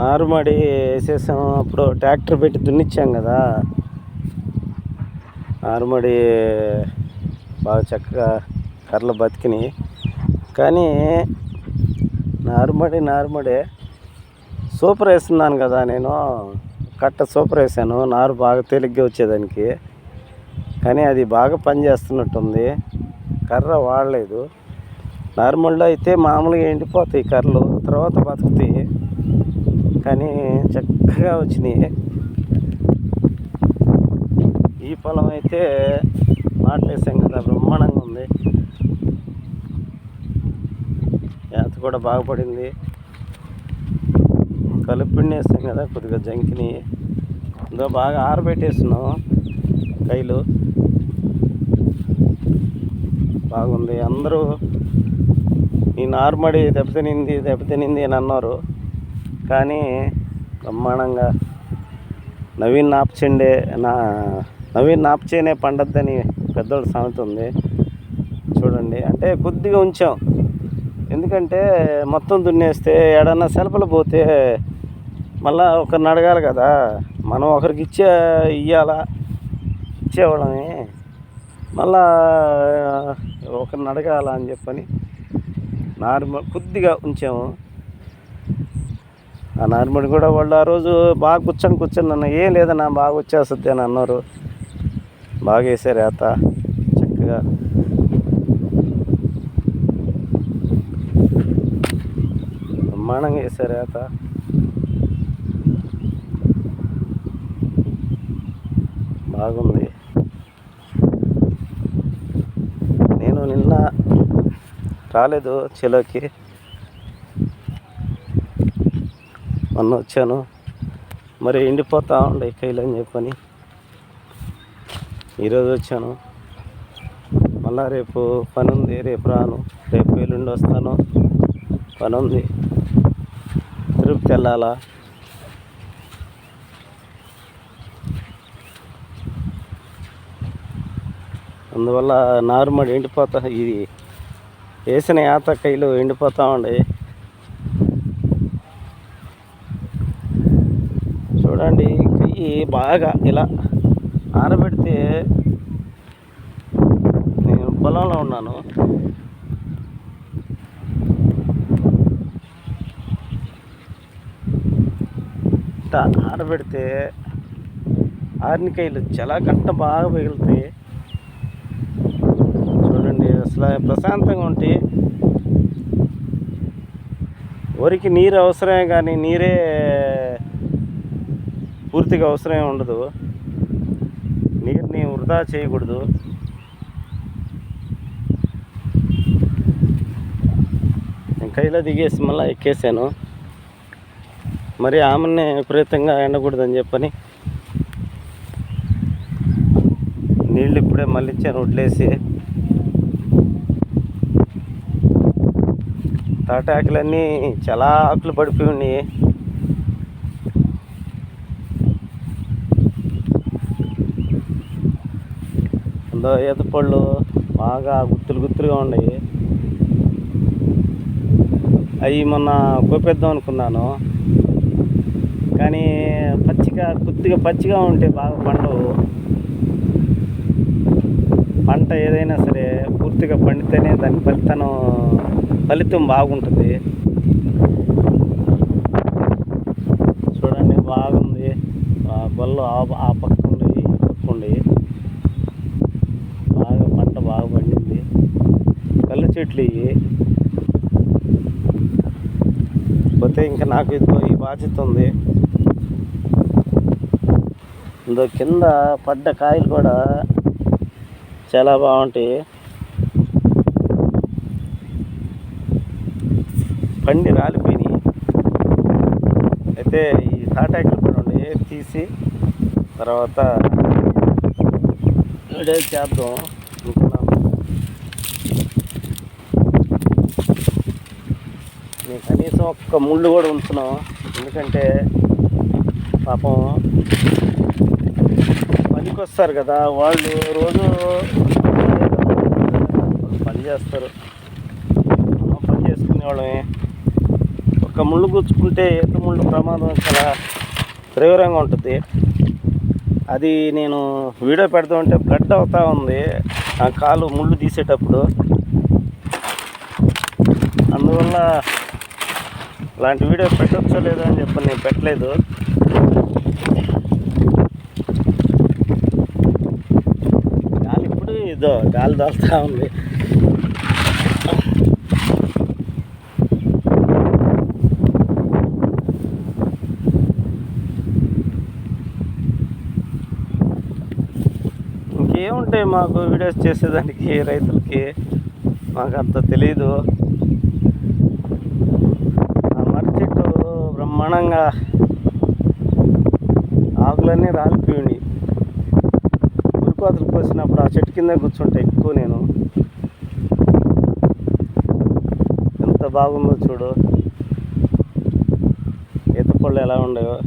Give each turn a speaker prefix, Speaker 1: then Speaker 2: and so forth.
Speaker 1: నారుమడి వేసేసాం. అప్పుడు ట్రాక్టర్ పెట్టి దున్నిచ్చాం కదా. నారుమడి బాగా చక్కగా కర్రలు బతికినాయి. కానీ నారుమడి నారుమడి సూపర్ వేస్తున్నాను కదా నేను. కట్ట సూపర్ వేసాను. నారు బాగా తేలిగ్గా వచ్చేదానికి. కానీ అది బాగా పనిచేస్తున్నట్టుంది. కర్ర వాడలేదు. నార్మల్గా అయితే మామూలుగా ఎండిపోతాయి కర్రలు. తర్వాత బతుకుతాయి. కానీ చక్కగా వచ్చినాయి. ఈ పొలం అయితే నాట్లేసాం కదా బ్రహ్మాండంగా ఉంది. యాత కూడా బాగుపడింది కలుపుని వేస్తాం కదా కొద్దిగా జంకిని. ఇందో బాగా ఆరబెట్టేస్తున్నాం కైలు. బాగుంది. అందరూ ఈ నార్మడి దెబ్బతినింది దెబ్బతినింది అని అన్నారు. కానీ బ్రహ్మాండంగా నవీన్ నాప్చెండే నా నవీన్ నాప్చేనే పండద్దని పెద్దోడు సామెత ఉంది. చూడండి. అంటే కొద్దిగా ఉంచాం. ఎందుకంటే మొత్తం దున్నేస్తే ఏడన్నా సెలపలు పోతే మళ్ళా ఒకరిని అడగాలి కదా. మనం ఒకరికి ఇచ్చే ఇయ్యాలా? ఇచ్చేవాళ్ళమే. మళ్ళా ఒకరిని అడగాల అని చెప్పని నార్మల్ కొద్దిగా ఉంచాము. ఆ నార్మల్ కూడా వాళ్ళు ఆ రోజు బాగా కూర్చొని కూర్చొని అన్న ఏం లేదన్నా బాగా వచ్చేస్తుంది అని అన్నారు. బాగా వేసారు ఏత చక్కగా. బ్రహ్మాండంగా వేసారు ఏత బాగుంది. నేను నిన్న రాలేదు చెలోకి. మొన్న వచ్చాను. మరి ఎండిపోతా ఉండే కైలు అని చెప్పని. ఈరోజు వచ్చాను. మళ్ళా రేపు పని ఉంది రేపు రాను. రేపు ఎల్లుండి వస్తాను. పని ఉంది. తిరుపతి వెళ్ళాలా? అందువల్ల నారుమడి ఎండిపోతా ఇది వేసిన యాత కైలు ఎండిపోతా ఉండే. చూడండి కయ్యి బాగా ఇలా ఆరబెడితే నేను పొలంలో ఉన్నాను. ఇట్లా ఆరబెడితే ఆరినికాయలు చాలా గంట బాగా మిగులుతాయి. చూడండి అసలు ప్రశాంతంగా ఉంటే వరికి నీరు అవసరమే కానీ నీరే పూర్తిగా అవసరమే ఉండదు. నీరుని వృధా చేయకూడదు. నేను కైలో దిగేసి మళ్ళీ ఎక్కేసాను. మరి ఆమెని విపరీతంగా ఎండకూడదని చెప్పని నీళ్ళు ఇప్పుడే మళ్ళీ వడ్లేసి. తాటాకులన్నీ చాలా ఆకులు పడిపోయి ఉన్నాయి. అందులో ఈత పళ్ళు బాగా గుత్తులు గుత్తులుగా ఉన్నాయి. అవి మొన్న కోపేద్దాం అనుకున్నాను. కానీ పచ్చిగా కొద్దిగా పచ్చిగా ఉంటే బాగా పండవు. పంట ఏదైనా సరే పూర్తిగా పండితేనే దాని ఫలితం ఫలితం బాగుంటుంది. చూడండి బాగుంది. ఆ గొల్లు ఆ ఆ పక్క ఉండి బాగా పంట బాగా పండింది కళ్ళు చెట్లు ఇవి పోతే ఇంకా నాకు ఇదిగో ఈ బాధ్యత ఉంది. ఇందో కింద పడ్డ కాయలు కూడా చాలా బాగుంటాయి. పండి రాలిపోయినాయి. అయితే ఈ తాటాకులు కూడా ఉన్నాయి. తీసి తర్వాత చేద్దాం అనుకున్నాను నేను కనీసం ఒక్క ముళ్ళు కూడా ఉంచున్నాం ఎందుకంటే పాపం పనికి వస్తారు కదా వాళ్ళు రోజు పని చేస్తారు. పని చేసుకునే వాళ్ళమే. ఒక్క ముళ్ళు గుచ్చుకుంటే ఈత ముళ్ళు ప్రమాదం చాలా తీవ్రంగా ఉంటుంది. అది నేను వీడియో పెడతా ఉంటే బ్లడ్ అవుతూ ఉంది. ఆ కాలు ముళ్ళు తీసేటప్పుడు. అందువల్ల అలాంటి వీడియో పెట్టచ్చో లేదో అని చెప్పి నేను పెట్టలేదు. గాలి ఇప్పుడు ఇదో గాలి దాల్తా ఉంది. ఇంకేముంటాయి మాకు వీడియోస్ చేసేదానికి రైతులకి? మాకు అంత తెలీదు ఆ మర్రి చెట్టు బ్రహ్మాండంగా ఆకులన్నీ రాలిపోయి ఉరుకోతలు కోసినప్పుడు ఆ చెట్టు కింద కూర్చుంటా ఎక్కువ నేను. ఎంత బాగుందో చూడు. ఈత పళ్ళు ఎలా ఉండేవో.